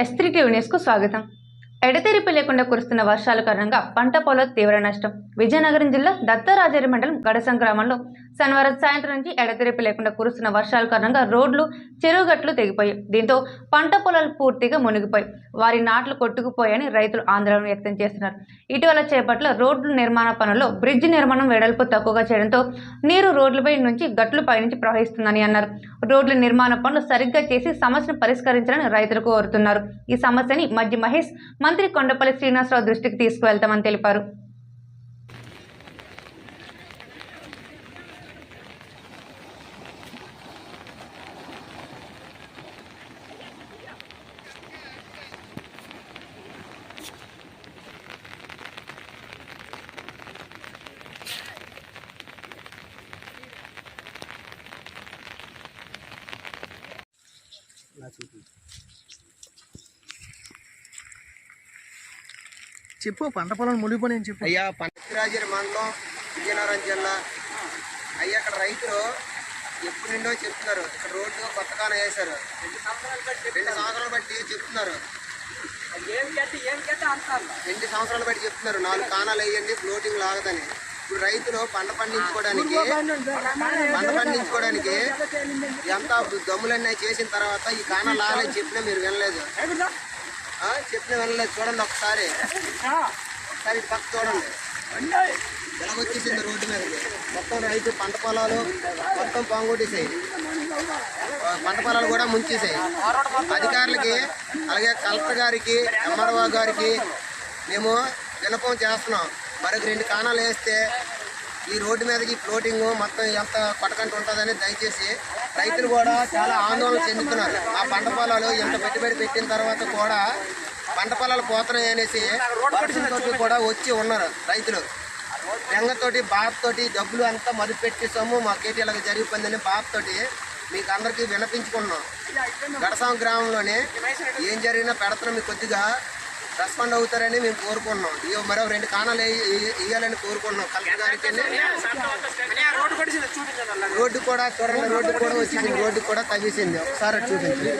ఎస్త్రీ TV న్యూస్కు స్వాగతం. ఎడతెరిపి లేకుండా కురుస్తున్న వర్షాల కారణంగా పంట పొలం తీవ్ర నష్టం. విజయనగరం జిల్లా దత్తరాజేరి మండలం గడసం గ్రామంలో శనివారం సాయంత్రం నుంచి ఎడతెరిపి లేకుండా కురుస్తున్న వర్షాల కారణంగా రోడ్లు చెరువుగట్లు తెగిపోయాయి. దీంతో పంట పొలాలు పూర్తిగా మునిగిపోయి వారి నాట్లు కొట్టుకుపోయాయని రైతులు ఆందోళన వ్యక్తం చేస్తున్నారు. ఇటీవల చేపట్ల రోడ్లు నిర్మాణ పనుల్లో బ్రిడ్జ్ నిర్మాణం వెడల్పు తక్కువగా చేయడంతో నీరు రోడ్లపై నుంచి గట్లు పైనుంచి ప్రవహిస్తుందని అన్నారు. రోడ్ల నిర్మాణ పనులు సరిగ్గా చేసి సమస్యను పరిష్కరించాలని రైతులు కోరుతున్నారు. ఈ సమస్యని మధ్య మహేష్ మంత్రి కొండపల్లి శ్రీనివాసరావు దృష్టికి తీసుకువెళ్తామని తెలిపారు. చెప్పు పంట పొలం మునిగిపోయి చెప్పు. అయ్యా పంచరాజరి మండలం విజయనగరం జిల్లా. అయ్యా అక్కడ రైతులు ఎప్పుడు నిండో చెప్తున్నారు ఇక్కడ రోడ్డు కొత్తగానే వేశారు. రెండు సంవత్సరాలు బట్టి చెప్తున్నారు. రెండు సంవత్సరాలు బట్టి చెప్తున్నారు నాలుగు కానాలు వేయండి ఫ్లోటింగ్ లాగదని. ఇప్పుడు రైతులు పంట పండించుకోవడానికి పంట పండించుకోవడానికి ఎంత దమ్ములన్నీ చేసిన తర్వాత ఈ కానాలు లాగాలని చెప్పినా మీరు వినలేదు. చెప్పినా వినలేదు. చూడండి ఒకసారి. ఒకసారి ఇటు పక్క చూడండి. ఎలాగొచ్చేసింది రోడ్డు మీదకి. మొత్తం రైతు పంట పొలాలు మొత్తం పొంగొట్టేసాయి. పంట పొలాలు కూడా ముంచేసాయి. అధికారులకి అలాగే కలెక్టర్ గారికి ఎంఆర్ఓ గారికి మేము వినపం చేస్తున్నాం. మరొక రెండు కాణాలు వేస్తే ఈ రోడ్డు మీదకి ఫ్లోటింగ్ మొత్తం ఎంత కొట్టకంట ఉంటుందని దయచేసి రైతులు కూడా చాలా ఆందోళన చెందుతున్నారు. ఆ పంట పొలాలు ఎంత పెట్టుబడి పెట్టిన తర్వాత కూడా పంట పొలాలు పోతున్నాయి అనేసి తోటి కూడా వచ్చి ఉన్నారు రైతులు. బెంగతోటి బాధతోటి డబ్బులు అంతా మదుపు పెట్టేసాము మాకేటి ఇలాగ జరిగిపోయిందని బాధతోటి మీకు అందరికీ వినపించుకున్నాం గడసాం గ్రామంలోనే ఏం జరిగినా పెడతాం మీకు కొద్దిగా రెస్పాండ్ అవుతారని మేము కోరుకుంటున్నాం. ఇక మరో రెండు కాణాలు వేయాలని కోరుకుంటున్నాం. కలెక్టర్ గారికి రోడ్డు కూడా చూడండి రోడ్డు కూడా వచ్చింది రోడ్డు కూడా తవ్వేసింది ఒకసారి అటు చూపించండి